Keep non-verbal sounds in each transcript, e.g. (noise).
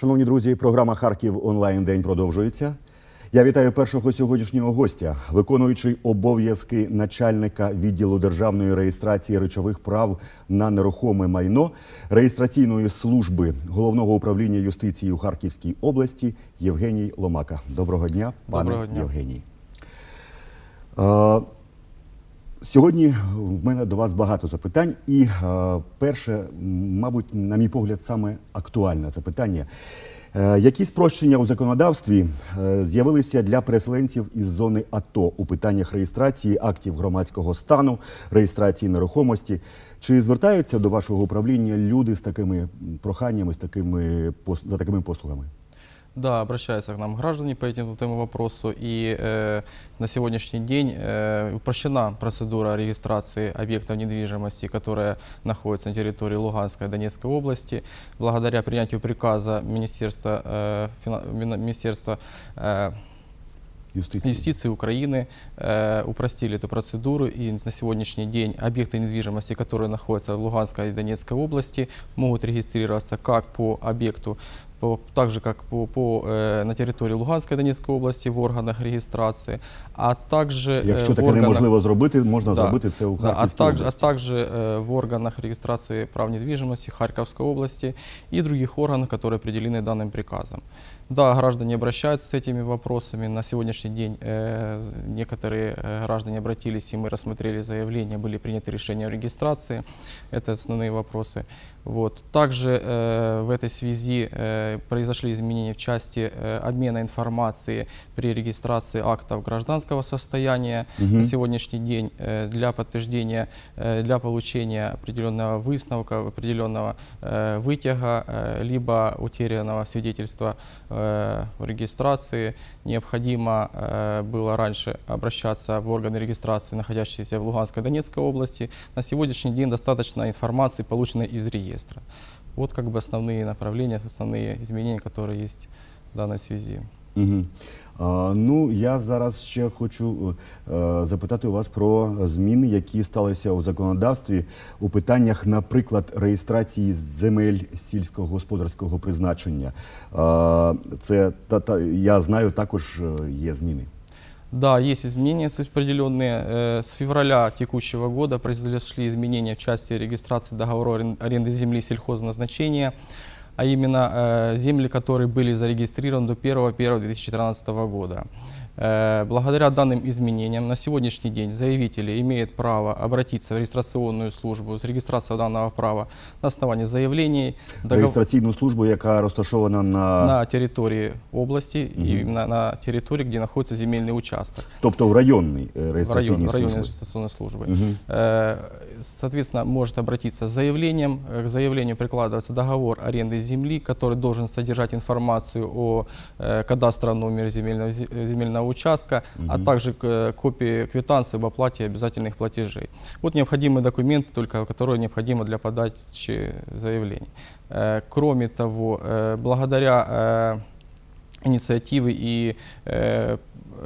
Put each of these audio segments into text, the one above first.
Шановні друзі, програма Харків онлайн день продовжується. Я вітаю першого сьогоднішнього гостя, виконуючий обов'язки начальника відділу державної реєстрації речових прав на нерухоме майно реєстраційної служби головного управління юстиції у Харківській області Євгеній Ломака. Доброго дня, пане Доброго дня. Євгеній. Сьогодні в мене до вас багато запитань, і е, перше, мабуть, на мій погляд, саме актуальне запитання. Е, які спрощення у законодавстві е, з'явилися для переселенців із зони АТО у питаннях реєстрації актів громадського стану, реєстрації нерухомості? Чи звертаються до вашого управління люди з такими проханнями, з такими за такими послугами? Да, обращаются к нам граждане по этому, этому вопросу. И э, на сегодняшний день э, упрощена процедура регистрации объектов недвижимости, которая находится на территории Луганской и Донецкой области. Благодаря принятию приказа Министерства, э, фина- Мина- Министерства э, Юстиції? юстиции Украины э, упростили эту процедуру, и на сегодняшний день объекты недвижимости, которые находятся в Луганской и Донецкой области, могут регистрироваться как по объекту, по, так же как по, по, э, на территории Луганской и Донецкой области в органах регистрации, а также э, Якщо в таке органах- неможливо зробити, можна Да, зробити це у да, а, Харківській также, а області. также э, в органах регистрации прав недвижимости Харьковской области и других органах, которые определены данным приказом. Да, граждане обращаются с этими вопросами. На сегодняшний день э, з- некоторые э, граждане обратились, и мы рассмотрели заявления, были приняты решения о регистрации. Это основные вопросы. Вот. Также э, в этой связи э, произошли изменения в части э, обмена информации при регистрации актов гражданского состояния. Мгм. На сегодняшний день э, для подтверждения, э, для получения определенного выставка, определенного вытяга, либо утерянного свидетельства в регистрации, необходимо было раньше обращаться в органы регистрации, находящиеся в Луганской и Донецкой области. На сегодняшний день достаточно информации, полученной из реестра. Вот как бы основные направления, основные изменения, которые есть в данной связи. Угу. А, ну, я зараз ще хочу е, запитати у вас про зміни, які сталися у законодавстві у питаннях, наприклад, реєстрації земель сільськогосподарського призначення. А, це та, та, я знаю, також е, є зміни. Да, есть изменения с- определенные. Э, С февраля текущего года произошли изменения в части регистрации договора арен- аренды земли сельхозназначения, а именно э, земли, которые были зарегистрированы до 1.1.2014 года. Э, Благодаря данным изменениям на сегодняшний день заявители имеют право обратиться в регистрационную службу с регистрацией данного права на основании заявлений, догов- Реєстраційну службу, яка розташована на, на территории области и на, на территории, где находится земельный участок. тобто в районній е, в реєстраційній район, в районе службі. регистрационной службы. Мгм. Э, Соответственно, может обратиться с заявлением. Э, К заявлению прикладывается договор аренды земли, который должен содержать информацию о э, кадастровом номере земельного, зе- э, земельного участка, а также э, копии квитанции об оплате обязательных платежей. Вот необходимые документы, только которые необходимы для подачи заявлений. Э, Кроме того, э, благодаря инициативы и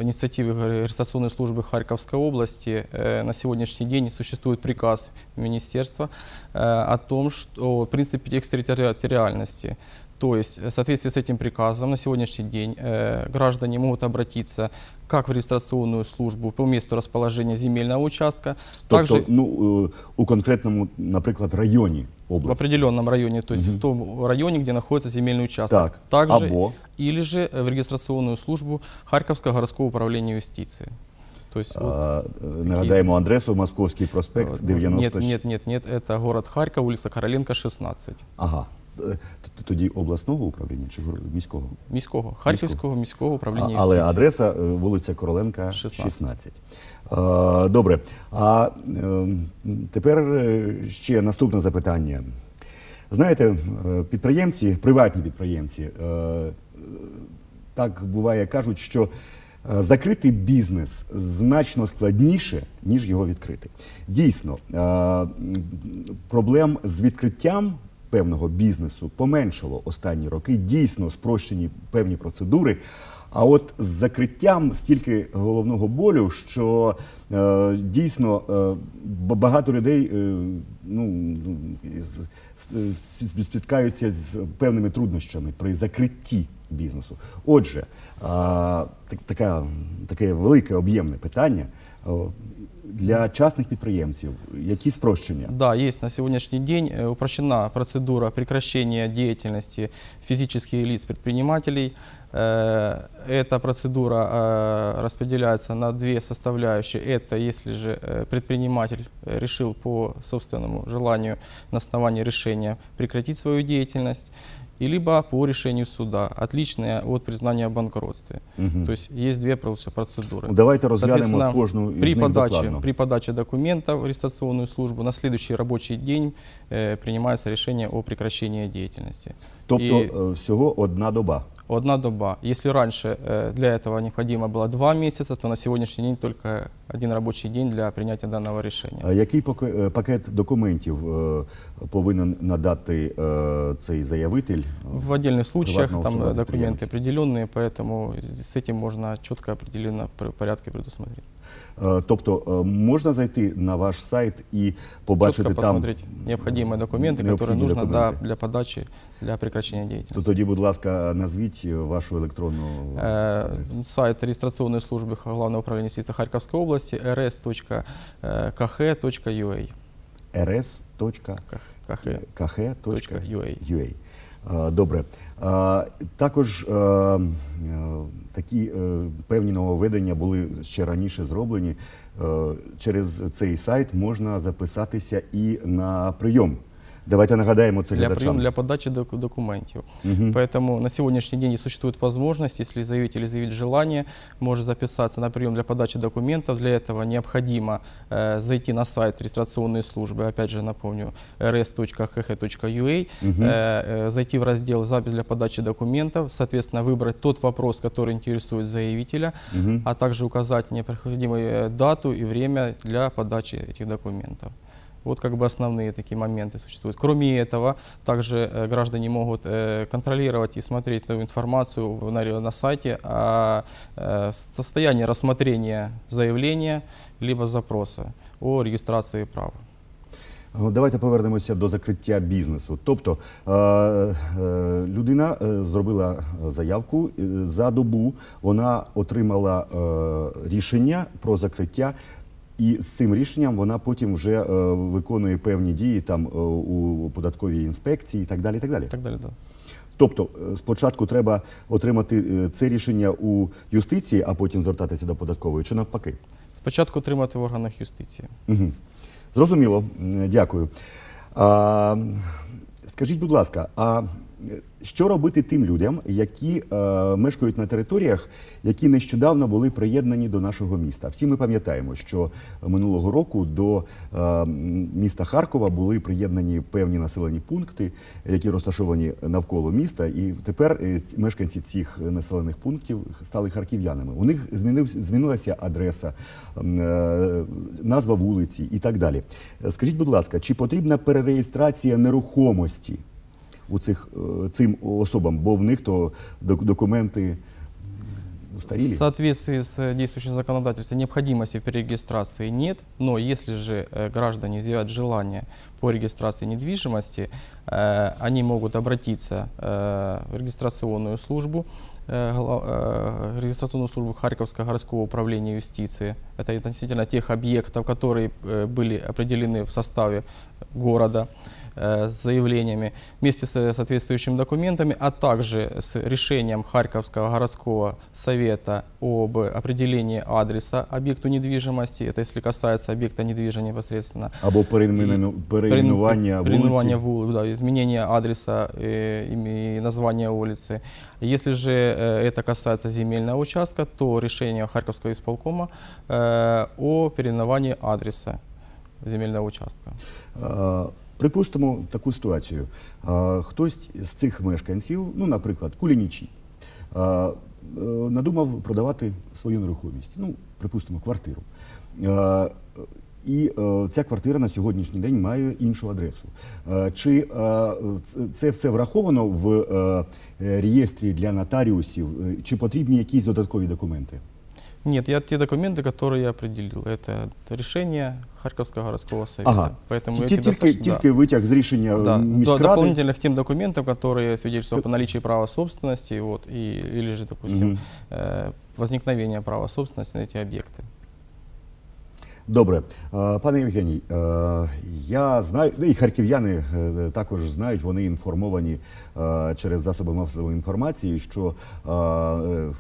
инициативы регистрационной службы Харьковской области на сегодняшний день существует приказ министерства о том, что о принципе экстерриториальности. То есть э, в соответствии с этим приказом на сегодняшний день э, граждане могут обратиться как в регистрационную службу по месту расположения земельного участка, Тобто, также ну, е, у конкретному, наприклад, районі в області. определенном районе, то есть в том районе, где находится земельный участок. Так, Также або или же э, в регистрационную службу Харьковского городского управления юстиции. То есть вот, А, е, нагадаємо адресу Московський проспект вот, 90. Нет, нет, нет, нет, это город Харьков, улица Короленко, 16. Ага. Е, Тоді обласного управління чи міського? Міського, Харківського міського А, управління але адреса е, вулиця Короленка 16. 16. Е, Добре. А е, тепер ще наступне запитання. Знаєте, підприємці, приватні підприємці, так буває, кажуть, що закрити бізнес значно складніше, ніж його відкрити. Дійсно, проблем з відкриттям певного бізнесу поменшало останні роки. Дійсно спрощені певні процедури. А от з закриттям стільки головного болю, що е, дійсно е, багато людей е, ну, ну, з- спіткаються певними труднощами при закритті бізнесу. Отже, так, така, таке велике об'ємне питання для частних підприємців. Які спрощення? Да, есть на сегодняшний день э, упрощена процедура прекращения деятельности физических лиц предпринимателей. Э, Эта процедура э, распределяется на две составляющие. Это если же э, предприниматель э, решил по собственному желанию на основании решения прекратить свою деятельность, и либо по решению суда, отличное от признания о банкротстве. Мгм. То есть есть две просто процедуры. Ну, Давайте розглянемо Соответственно, кожну із при них подаче, докладно. при подаче документов в регистрационную службу на следующий рабочий день э, принимается решение о прекращении деятельности. Тобто И е, всього одна доба. одна доба. Если раньше э, для этого необходимо было два месяца, то на сегодняшний день только один рабочий день для принятия данного решения. А Який поке- е, пакет документів е, повинен надати е, цей заявитель? В отдельных случаях Приватного там особого э, документы предприятия. определенные, поэтому с этим можно четко определенно в пор- порядке предусмотреть. Е, Тобто е, можна зайти на ваш сайт і побачити Четко там. посмотреть необходимые документы, которые необхідні нужно да, документи. для подачи, для прекращения То деятельности. тоді, будь ласка, назвіть вашу електронну Э, адресу. Сайт регистрационной службы Главного управления юстиции Харьковской области rs.kh.ua. rs.kh.ua. Добре. Також е, е, такі е, певні нововведення були ще раніше зроблені. Через цей сайт можна записатися і на прийом. Давайте нагадаємо це Для глядачам. приема, для подачи док- документов. Мгм. Поэтому на сегодняшний день существует возможность, если заявитель изъявит желание, может записаться на прием для подачи документов. Для этого необходимо э, зайти на сайт регистрационной службы, опять же напомню, rs.kh.ua, Мгм. э, э, зайти в раздел «Запись для подачи документов», соответственно, выбрать тот вопрос, который интересует заявителя, Мгм. а также указать необходимую э, дату и время для подачи этих документов. Вот как бы основные такие моменты существуют. Кроме этого, также э, граждане могут э, контролировать и смотреть ту информацию в- на, на сайте о э, состоянии рассмотрения заявления либо запроса о регистрации прав. О, Давайте повернемося до закриття бізнесу. Тобто е, е, людина е, зробила заявку е, за добу, вона отримала е, рішення про закриття. І з цим рішенням вона потім вже е, виконує певні дії там е, у податковій інспекції і так далі. І так далі. Так далее, да. Тобто, е, спочатку треба отримати е, це рішення у юстиції, а потім звертатися до податкової, чи навпаки. Спочатку отримати в органах юстиції. Угу. Зрозуміло, дякую. А, скажіть, будь ласка, а що робити тим людям, які е, мешкають на територіях, які нещодавно були приєднані до нашого міста? Всі ми пам'ятаємо, що минулого року до е, міста Харкова були приєднані певні населені пункти, які розташовані навколо міста, і тепер е, мешканці цих населених пунктів стали харків'янами. У них змінив, змінилася адреса, е, назва вулиці і так далі. Скажіть, будь ласка, чи потрібна перереєстрація нерухомості у цих цим особам, бо в них то док- документи В устарілі? соответствии с э, действующим законодательством необходимости в перерегистрации нет, но если же э, граждане изъявят желание по регистрации недвижимости, э, они могут обратиться в регистрационную службу, регистрационную службу Харьковского городского управления юстиции. Это относительно тех объектов, которые были определены в составе города с заявлениями вместе с соответствующими документами, а также с решением Харьковского городского совета об определении адреса объекту недвижимости. Это если касается объекта недвижимости непосредственно. Або переймену- перейменування Переименование вулиці? вул- да, изменение адреса э, ими- и названия улицы. Если же э, это касается земельного участка, то решение Харьковского исполкома э, о переименовании адреса земельного участка. Припустимо таку ситуацію. Хтось з цих мешканців, ну, наприклад, кулінічі, е, надумав продавати свою нерухомість, ну, припустимо, квартиру. І е, ця квартира на сьогоднішній день має іншу адресу. Чи е, це все враховано в реєстрі для нотаріусів, чи потрібні якісь додаткові документи? Нет, я те документы, которые я определил. Это решение Харьковского городского совета. Ага. Поэтому Ті- эти Тільки, достаточно- да. тільки витяг з рішення Да, до- міськради. дополнительных к тем документам, которые свидетельствуют о наличии права собственности, вот, и, или же, допустим, Мгм. э, возникновения права собственности на эти объекты. Добре, Е, пане Євгеній, е, я знаю, ну, і харків'яни е, також знають, вони інформовані е, через засоби масової інформації, що е, е,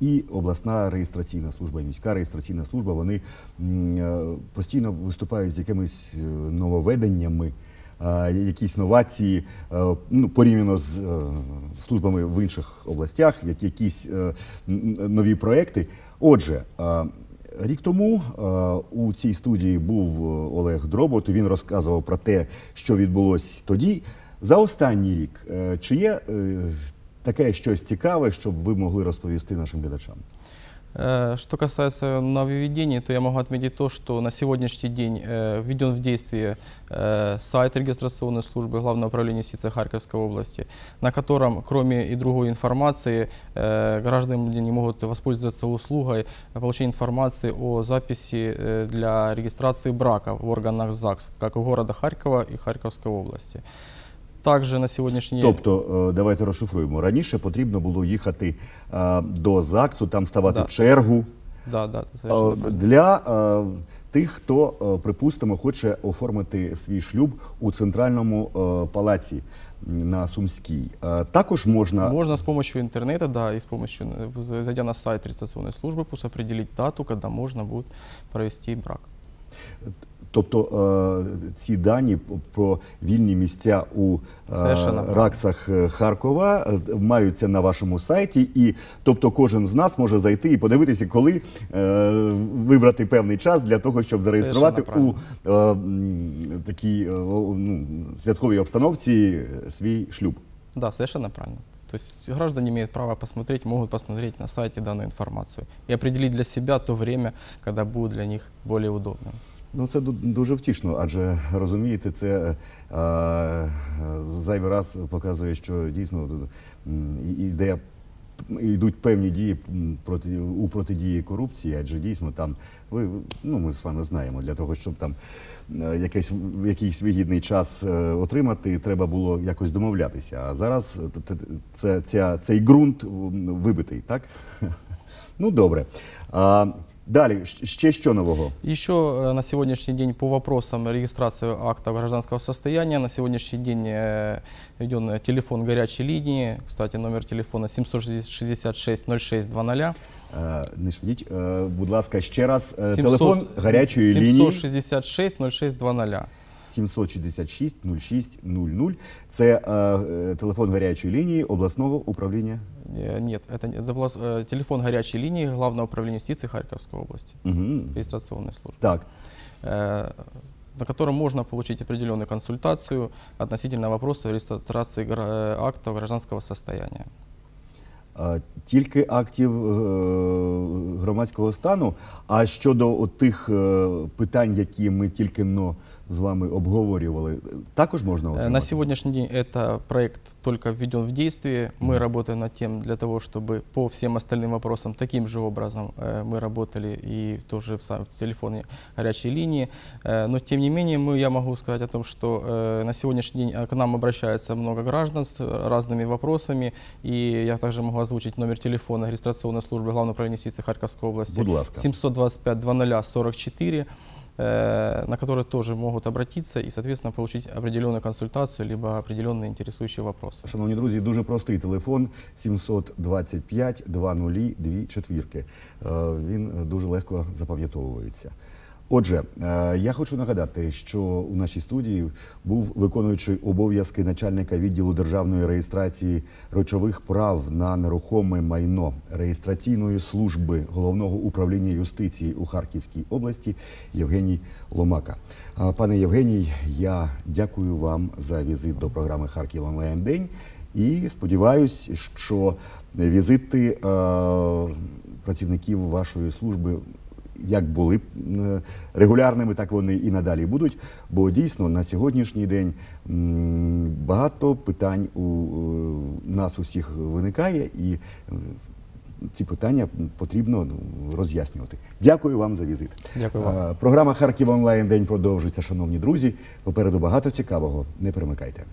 і обласна реєстраційна служба, і міська реєстраційна служба, вони е, постійно виступають з якимись е, нововведеннями. е, Якісь новації ну, порівняно з службами в інших областях, як якісь нові проекти. Отже, Рік тому у цій студії був Олег Дробот. Він розказував про те, що відбулось тоді. За останній рік чи є таке щось цікаве, щоб ви могли розповісти нашим глядачам? Э, Что касается нововведений, то я могу отметить то, что на сегодняшний день э, введен в действие э, сайт регистрационной службы Главного управления юстиции Харьковской области, на котором, кроме и другой информации, э, граждане могут воспользоваться услугой получения информации о записи э, для регистрации брака в органах ЗАГС, как у города Харькова и Харьковской области. Также на сегодняшний день... Тобто, е, давайте розшифруємо. Раніше потрібно було їхати е, до ЗАГСу, там ставати Да. в чергу. Да, да, Е. Для тих, хто, припустимо, хоче оформити свій шлюб у центральному палаці на Сумській. Також можна Можно с помощью интернета, да, и с помощью, зайдя на сайт регистрационной службы, пусть определить дату, когда можно будет провести брак. Тобто е, ці дані про вільні місця у е, раксах е, Харкова маються на вашому сайті, і тобто кожен з нас може зайти і подивитися, коли вибрати певний час для того, щоб зареєструвати у такій ну, святковій обстановці свій шлюб. Да, совершенно правильно. То есть граждане имеют право посмотреть, могут посмотреть на сайте данную информацию и определить для себя то время, когда будет для них более удобным. Ну, це дуже втішно, адже розумієте, це е, е, зайвий раз показує, що дійсно іде, йдуть певні дії проти, у протидії корупції, адже дійсно там ви ну ми з вами знаємо, для того, щоб там е, якийсь, якийсь вигідний час е, отримати, треба було якось домовлятися. А зараз це, ця, цей ґрунт вибитий, так? (laughs) Ну добре. А, далі, щ- ще що нового? Еще э, на сегодняшний день по вопросам регистрации акта гражданского состояния, на сегодняшний день э, введен э, телефон горячей линии, кстати, номер телефона 766 0620. Е, Не швидіть, Е, будь ласка, ще раз. Е, 700 Телефон гарячої лінії 766 0620. 766 06 00. Це е, е, телефон гарячої лінії обласного управління. Э, Нет, это, не- это была э, телефон горячей линии Главного управления юстиции Харьковской области, Угу. регистрационной службы, Так. э, на котором можно получить определенную консультацию относительно вопроса регистрации гра- э, акта гражданского состояния. Е, Тільки актів е, громадського стану. А щодо от тих е, питань, які ми тільки но з вами обговорювали, також можна Э, отримати? На сегодняшний день это проект только введен в действие. Мы работаем над тем для того, чтобы по всем остальным вопросам таким же образом э, мы работали и тоже в, сам- в телефоне горячей линии. Э, Но тем не менее мы, я могу сказать о том, что э, на сегодняшний день э, к нам обращается много граждан с разными вопросами. И я также могу озвучить номер телефона регистрационной службы Главного управления юстиции Харьковской области. Будь ласка. 725 00 44 э, на которые тоже могут обратиться и, соответственно, получить определенную консультацию либо определенные интересующие вопросы. Шановні друзі, дуже простий телефон 725 20 2 четвірки. Е, Він е, дуже легко запам'ятовується. Отже, е, я хочу нагадати, що у нашій студії був виконуючий обов'язки начальника відділу державної реєстрації речових прав на нерухоме майно реєстраційної служби головного управління юстиції у Харківській області Євгеній Ломака. Пане Євгеній, я дякую вам за візит до програми Харків онлайн день і сподіваюсь, що візити е, працівників вашої служби як були е, регулярними, так вони і надалі будуть. Бо дійсно на сьогоднішній день багато питань у нас усіх виникає, і е, ці питання потрібно ну, роз'яснювати. Дякую вам за візит. Дякую вам. Програма Харків онлайн день продовжується, шановні друзі. Попереду багато цікавого. Не перемикайте.